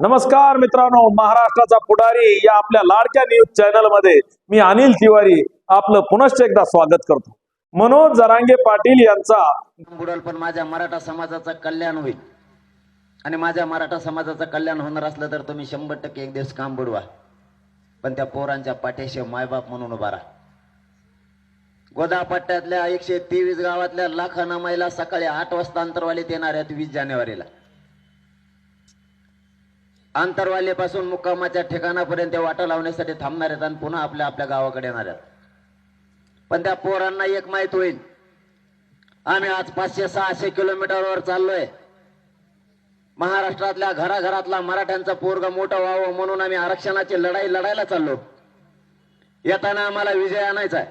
नमस्कार मित्रांनो महाराष्ट्राचा पुढारी या आपल्या लाडक्या न्यूज चॅनलमध्ये मी अनिल तिवारी आपलं पुनश्च एकदा स्वागत करतो. मनोज जरांगे पाटील यांचा बुडल पण माझ्या मराठा समाजाचं कल्याण होईल. आणि माझ्या मराठा समाजाचं कल्याण होणार असलं तर तुम्ही शंभर टक्के एक दिवस काम बुडवा. पण त्या पोरांच्या पाठीशी मायबाप म्हणून उभा राहा. गोदा पट्ट्यातल्या एकशे तेवीस गावातल्या लाखांना महिला सकाळी आठ वाजता अंतरवालीत येणार आहेत वीस जानेवारीला. आंतरवालीपासून मुक्कामाच्या ठिकाणापर्यंत वाटा लावण्यासाठी थांबणार आहेत आणि पुन्हा आपल्या आपल्या गावाकडे येणार आहेत. पण त्या पोरांना एक माहीत होईल. आम्ही आज पाचशे सहाशे किलोमीटरवर चाललोय. महाराष्ट्रातल्या घराघरातला मराठ्यांचा पोरगा मोठा व्हावं म्हणून आम्ही आरक्षणाची लढाई लढायला चाललो. येताना आम्हाला विजय आणायचा आहे.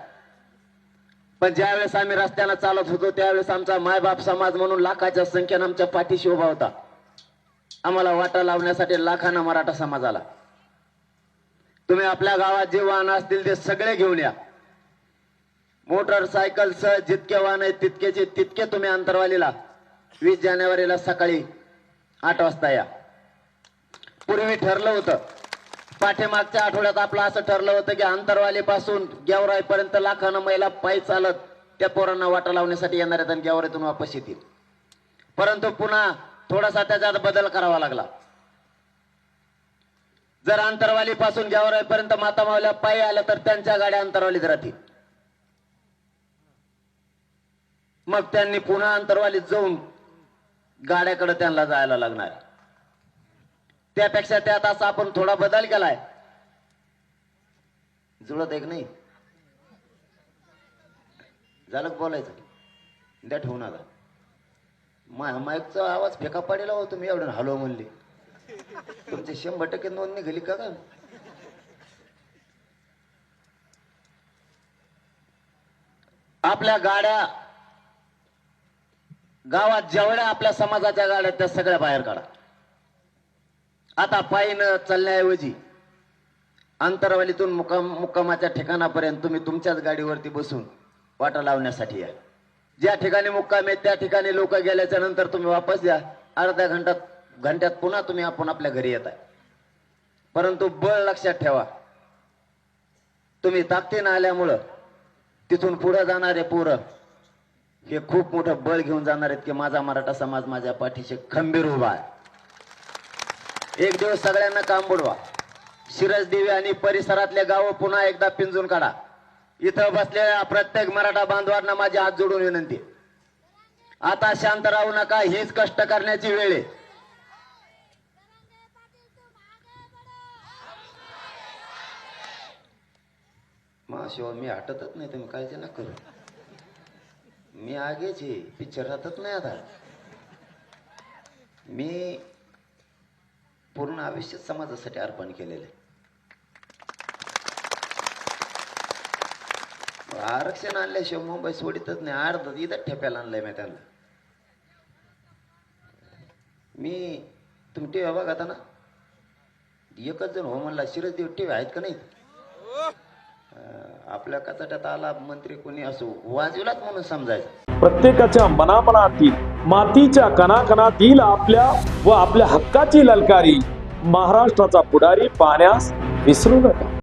पण ज्यावेळेस आम्ही रस्त्यानं चालत होतो त्यावेळेस आमचा मायबाप समाज म्हणून लाखाच्या संख्येनं आमच्या पाठीशी उभा होता. आम्हाला वाटा लावण्यासाठी लाखांना मराठा समाज आला तुम्ही आपल्या गावात जे वाहन असतील ते सगळे घेऊन या. मोटरसायकल सह जितके वाहन आहेत तितकेचे तितके तुम्ही अंतरवालीला वीस जानेवारीला सकाळी आठ वाजता या. पूर्वी ठरलं होतं पाठीमागच्या आठवड्यात आपलं असं ठरलं होतं की अंतरवालीपासून गेवराईपर्यंत लाखानं महिला पायी चालत त्या पोरांना वाटा लावण्यासाठी येणार आहेत आणि गेवराईतून वापस येतील. परंतु पुन्हा थोडासा त्याच्यात बदल करावा लागला. जर अंतरवालीपासून गेवराईपर्यंत माता मावल्या पायी आल्या तर त्यांच्या गाड्या अंतरवालीत राहतील. मग त्यांनी पुन्हा अंतरवालीत जाऊन गाड्याकडे त्यांना जायला लागणार त्यापेक्षा त्यात असा आपण थोडा बदल केलाय. जुळत एक नाही? झालं बोलायचं? द्या ठेवू नका. मा माईकचा आवाज फेका पाडेला हो तुम्ही एवढं हलो म्हणले. तुमची शंभर टक्के नोंद निघाली का का आपल्या गाड्या गावात जेवढ्या आपल्या समाजाच्या गाड्या त्या सगळ्या बाहेर काढा. आता पायीनं चालण्याऐवजी अंतरवालीतून मुक्काम मुक्कामाच्या ठिकाणापर्यंत तुम्ही तुमच्याच गाडीवरती बसून वाटा लावण्यासाठी या. ज्या ठिकाणी मुक्काम आहे त्या ठिकाणी लोक गेल्याच्यानंतर तुम्ही वापस या. अर्ध्या घंटात घंट्यात पुन्हा तुम्ही आपण आपल्या घरी येत आहे परंतु बळ लक्षात ठेवा. तुम्ही ताकदीनं आल्यामुळं तिथून पुढे जाणारे पोरं हे खूप मोठं बळ घेऊन जाणार आहेत की माझा मराठा समाज माझ्या पाठीशी खंबीर उभा आहे. एक दिवस सगळ्यांना काम बुडवा. शिरसदेवी आणि परिसरातले गावं पुन्हा एकदा पिंजून काढा. इथं बसलेल्या प्रत्येक मराठा बांधवांना माझी हात जोडून विनंती आता शांत राहू नका हीच कष्ट करण्याची वेळ आहे. शिवाय मी हटतच नाही तुम्ही काळजी ना करू. मी आगेच आहे पिक्चर राहतच नाही आता. मी पूर्ण आयुष्य समाजासाठी अर्पण केलेलं आहे. आरक्षण आणल्याशिवाय मुंबई सोडितच नाही. अर्ध इथं ठेप्याला आणलंय मी त्यांना. मी तुम्ही टीव्ही बघा आता ना. एकच जण हो म्हणला शिरसदेव टीव्ही आहेत का नाही आपल्या कचाट्यात आला मंत्री कोणी असो वाजविलाच म्हणून समजायचं. प्रत्येकाच्या मनामनातील मातीच्या कणाकणातील आपल्या व आपल्या हक्काची ललकारी महाराष्ट्राचा पुढारी पाहण्यास विसरू नका.